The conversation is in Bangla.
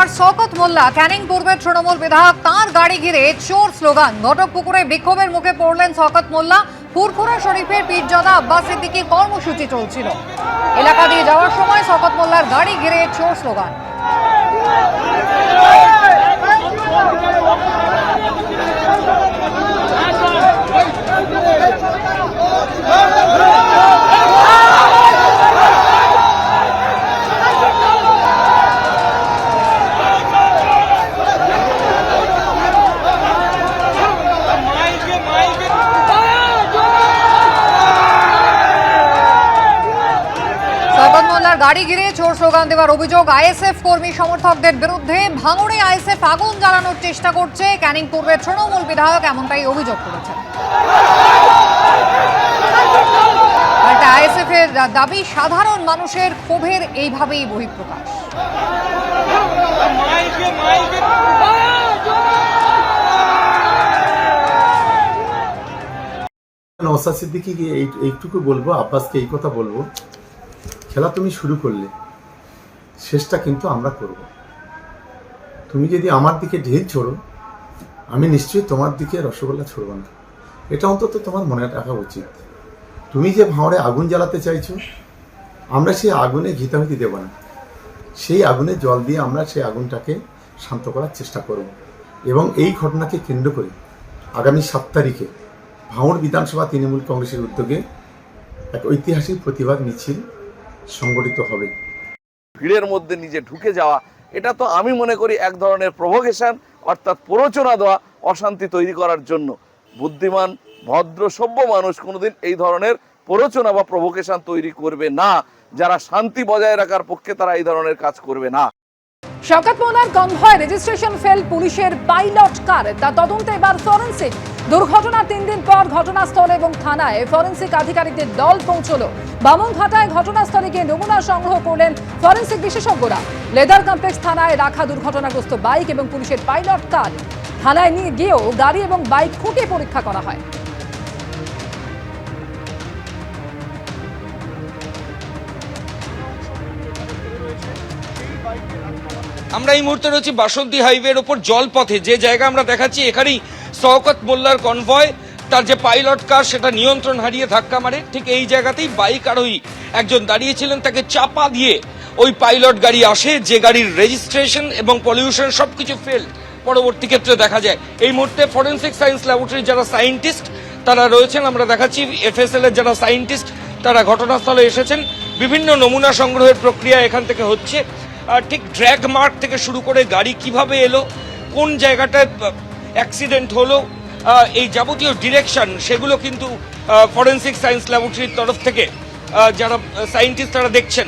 এবার শওকত মোল্লা, ক্যানিং পূর্বের তৃণমূল বিধায়ক, তাঁর গাড়ি ঘিরে চোর স্লোগান। ঘটকপুকুরে বিক্ষোভের মুখে পড়লেন শওকত মোল্লা। ফুরফুরা শরীফের পীরজাদা আব্বাসের দিকে কর্মসূচি চলছিল। এলাকা দিয়ে যাওয়ার সময় শওকত মোল্লার গাড়ি ঘিরে চোর স্লোগান শওকত মোল্লার গাড়ি ঘিরে চোর স্লোগান দেওয়ার অভিযোগ আইএসএফ কর্মী সমর্থকদের বিরুদ্ধে ভাঙড়ে আইএসএফ আগুন জ্বালানোর চেষ্টা করছে। ক্যানিং পূর্বের তৃণমূল বিধায়ক এমনটাই অভিযোগ করেছেন। আইএসএফ এর দাবি, সাধারণ মানুষের ক্ষোভের এইভাবেই বহিঃপ্রকাশ। নওসাদ সিদ্দিকিকে এই এইটুকু বলব, আব্বাসকে এই কথা বলব। খেলা তুমি শুরু করলে, শেষটা কিন্তু আমরা করব। তুমি যদি আমার দিকে ঢিল ছোড়ো, আমি নিশ্চয়ই তোমার দিকে রসগোল্লা ছড়ব না। এটা অন্তত তোমার মনে রাখা উচিত। তুমি যে ভাঁড়ে আগুন জ্বালাতে চাইছো, আমরা সেই আগুনে ঘিতাহুতি দেব না। সেই আগুনে জল দিয়ে আমরা সেই আগুনটাকে শান্ত করার চেষ্টা করব এবং এই ঘটনাকে কেন্দ্র করে আগামী সাত তারিখে ভাঙড় বিধানসভা তৃণমূল কংগ্রেসের উদ্যোগে এক ঐতিহাসিক প্রতিবাদ মিছিল সংগঠিত হবে। ভিড়ের মধ্যে নিজে ঢুকে যাওয়া, এটা তো আমি মনে করি এক ধরনের প্রভোকেশন অর্থাৎ প্ররোচনা দেওয়া, অশান্তি তৈরি করার জন্য। বুদ্ধিমান, ভদ্র, সভ্য মানুষ কোনোদিন এই ধরনের প্ররোচনা বা প্রভোকেশন তৈরি করবে না। যারা শান্তি বজায় রাখার পক্ষে তারা এই ধরনের কাজ করবে না। শওকত মোল্লার কনভয় রেজিস্ট্রেশন ফেল পুলিশের পাইলট কার? তা তদন্তে এবার ফরেন্সিক। দুর্ঘটনা তিন দিন পর ঘটনাস্থল এবং থানায় ফরেন্সিক আধিকারিকদের দল পৌঁছলো। বামনঘাটায় ঘটনাস্থলে গিয়ে নমুনা সংগ্রহ করলেন ফরেন্সিক বিশেষজ্ঞরা। লেদার কমপ্লেক্স থানায় রাখা দুর্ঘটনাগ্রস্ত বাইক এবং পুলিশের পাইলট কার? থানায় নিয়ে গিয়েও গাড়ি এবং বাইক খুঁটে পরীক্ষা করা হয়। আমরা এই মুহূর্তে রয়েছি বাসন্তী হাইওয়ের ওপর জলপথে। যে জায়গা আমরা দেখাচ্ছি, এখানেই শওকত মোল্লার কনভয়। তার যে পাইলট কার, সেটা নিয়ন্ত্রণ হারিয়ে ধাক্কা মারে। ঠিক এই জায়গাতেই বাইক আরোহী একজন দাঁড়িয়েছিলেন, তাকে চাপা দিয়ে ওই পাইলট গাড়ি আসে, যে গাড়ির রেজিস্ট্রেশন এবং পলিউশন সব কিছু ফেল পরবর্তী ক্ষেত্রে দেখা যায়, এই মুহূর্তে ফরেন্সিক সায়েন্স ল্যাবরেটরির যারা সায়েন্টিস্ট তারা রয়েছেন। আমরা দেখাচ্ছি এফএসএল এর যারা সায়েন্টিস্ট তারা ঘটনাস্থলে এসেছেন। বিভিন্ন নমুনা সংগ্রহের প্রক্রিয়া এখান থেকে হচ্ছে। ঠিক ড্র্যাগ মার্ক থেকে শুরু করে গাড়ি কীভাবে এলো, কোন জায়গাটায় অ্যাক্সিডেন্ট হলো এই যাবতীয় ডিরেকশন সেগুলো কিন্তু ফরেন্সিক সায়েন্স ল্যাবরেটরির তরফ থেকে যারা সায়েন্টিস্ট তারা দেখছেন।